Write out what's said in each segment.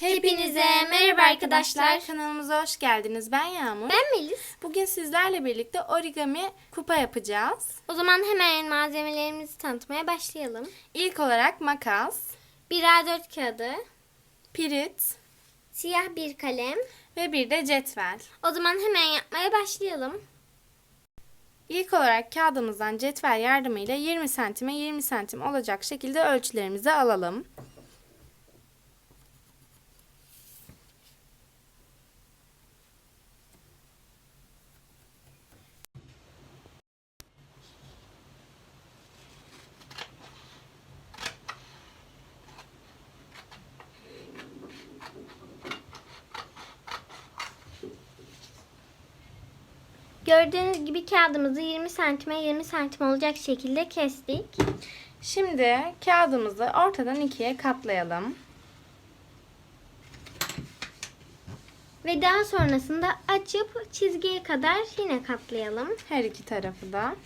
Hepinize merhaba arkadaşlar. Kanalımıza hoş geldiniz. Ben Yağmur. Ben Melis. Bugün sizlerle birlikte origami kupa yapacağız. O zaman hemen malzemelerimizi tanıtmaya başlayalım. İlk olarak makas, 1 A4 kağıdı, pirit siyah bir kalem. ve bir de cetvel. O zaman hemen yapmaya başlayalım. İlk olarak kağıdımızdan cetvel yardımıyla 20 santime 20 santim olacak şekilde ölçülerimizi alalım. Gördüğünüz gibi kağıdımızı 20 santime 20 santim olacak şekilde kestik. Şimdi kağıdımızı ortadan ikiye katlayalım. Ve daha sonrasında açıp çizgiye kadar yine katlayalım. Her iki tarafı da.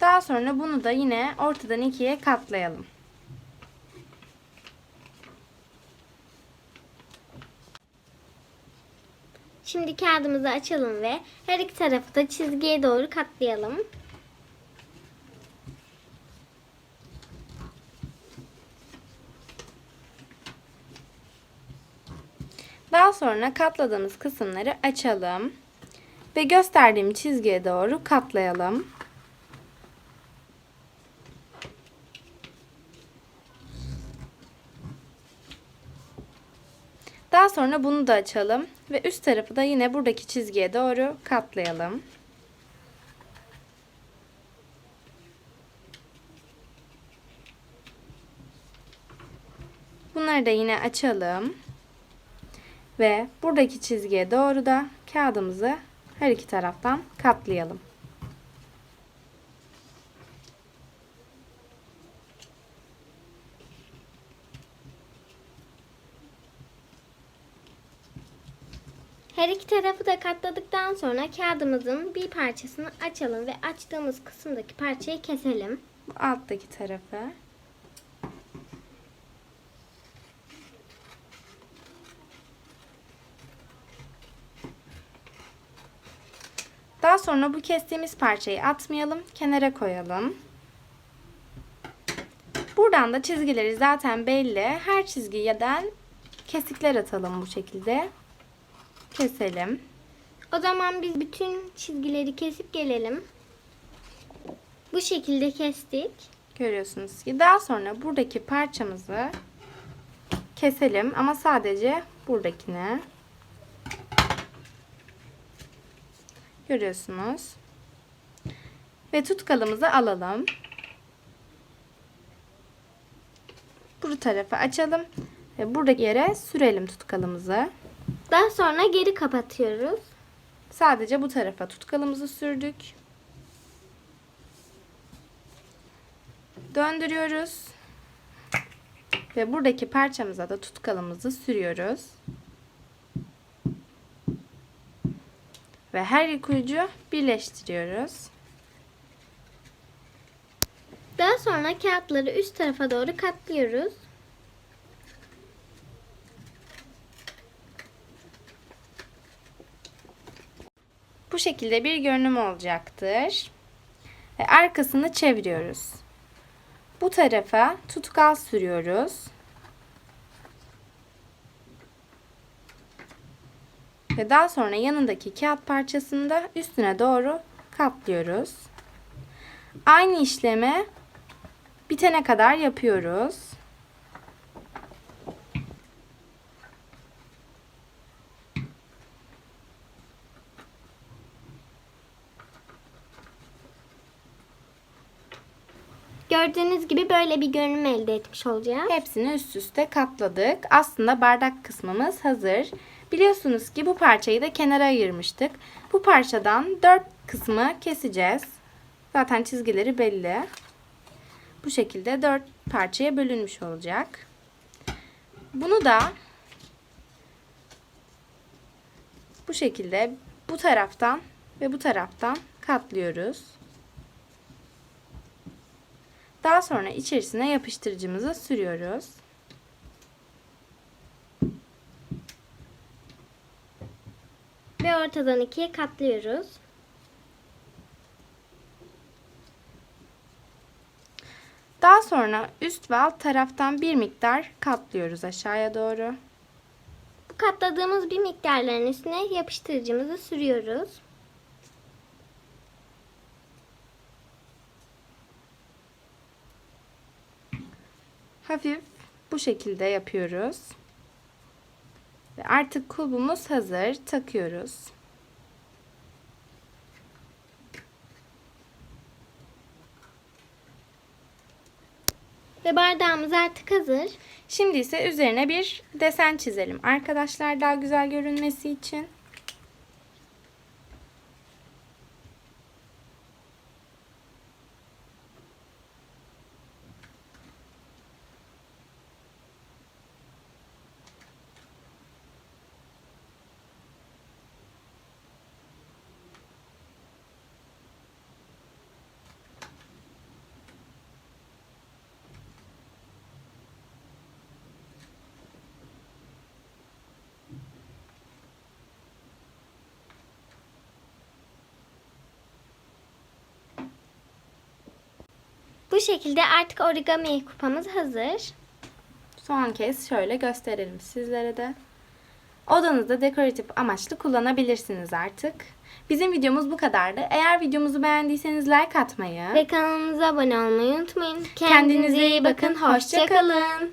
Daha sonra bunu da yine ortadan ikiye katlayalım. Şimdi kağıdımızı açalım ve her iki tarafı da çizgiye doğru katlayalım. Daha sonra katladığımız kısımları açalım ve gösterdiğim çizgiye doğru katlayalım. Daha sonra bunu da açalım ve üst tarafı da yine buradaki çizgiye doğru katlayalım. Bunları da yine açalım. Ve buradaki çizgiye doğru da kağıdımızı her iki taraftan katlayalım. Her iki tarafı da katladıktan sonra kağıdımızın bir parçasını açalım ve açtığımız kısımdaki parçayı keselim. Bu alttaki tarafı. Daha sonra bu kestiğimiz parçayı atmayalım, kenara koyalım. Buradan da çizgileri zaten belli. Her çizgiden kesikler atalım bu şekilde. Keselim. O zaman biz bütün çizgileri kesip gelelim. Bu şekilde kestik. Görüyorsunuz ki daha sonra buradaki parçamızı keselim ama sadece buradakine. Görüyorsunuz. Ve tutkalımızı alalım. Bu tarafı açalım ve buradaki yere sürelim tutkalımızı. Daha sonra geri kapatıyoruz. Sadece bu tarafa tutkalımızı sürdük. Döndürüyoruz. Ve buradaki parçamıza da tutkalımızı sürüyoruz. Ve her iki ucu birleştiriyoruz. Daha sonra kağıtları üst tarafa doğru katlıyoruz. Bu şekilde bir görünüm olacaktır. Ve arkasını çeviriyoruz. Bu tarafa tutkal sürüyoruz. Ve daha sonra yanındaki kağıt parçasını da üstüne doğru katlıyoruz. Aynı işlemi bitene kadar yapıyoruz. Gördüğünüz gibi böyle bir görünüm elde etmiş olacağız. Hepsini üst üste katladık. Aslında bardak kısmımız hazır. Biliyorsunuz ki bu parçayı da kenara ayırmıştık. Bu parçadan dört kısmı keseceğiz. Zaten çizgileri belli. Bu şekilde dört parçaya bölünmüş olacak. Bunu da bu şekilde bu taraftan ve bu taraftan katlıyoruz. Daha sonra içerisine yapıştırıcımızı sürüyoruz. Ve ortadan ikiye katlıyoruz. Daha sonra üst ve alt taraftan bir miktar katlıyoruz aşağıya doğru. Bu katladığımız bir miktarların üstüne yapıştırıcımızı sürüyoruz. Hafif bu şekilde yapıyoruz. Ve artık kulbumuz hazır. Takıyoruz. Ve bardağımız artık hazır. Şimdi ise üzerine bir desen çizelim. Arkadaşlar daha güzel görünmesi için. Bu şekilde artık origami kupamız hazır. Son kez şöyle gösterelim sizlere de. Odanızda dekoratif amaçlı kullanabilirsiniz artık. Bizim videomuz bu kadardı. Eğer videomuzu beğendiyseniz like atmayı, Ve kanalımıza abone olmayı unutmayın. Kendinize iyi bakın, hoşça kalın.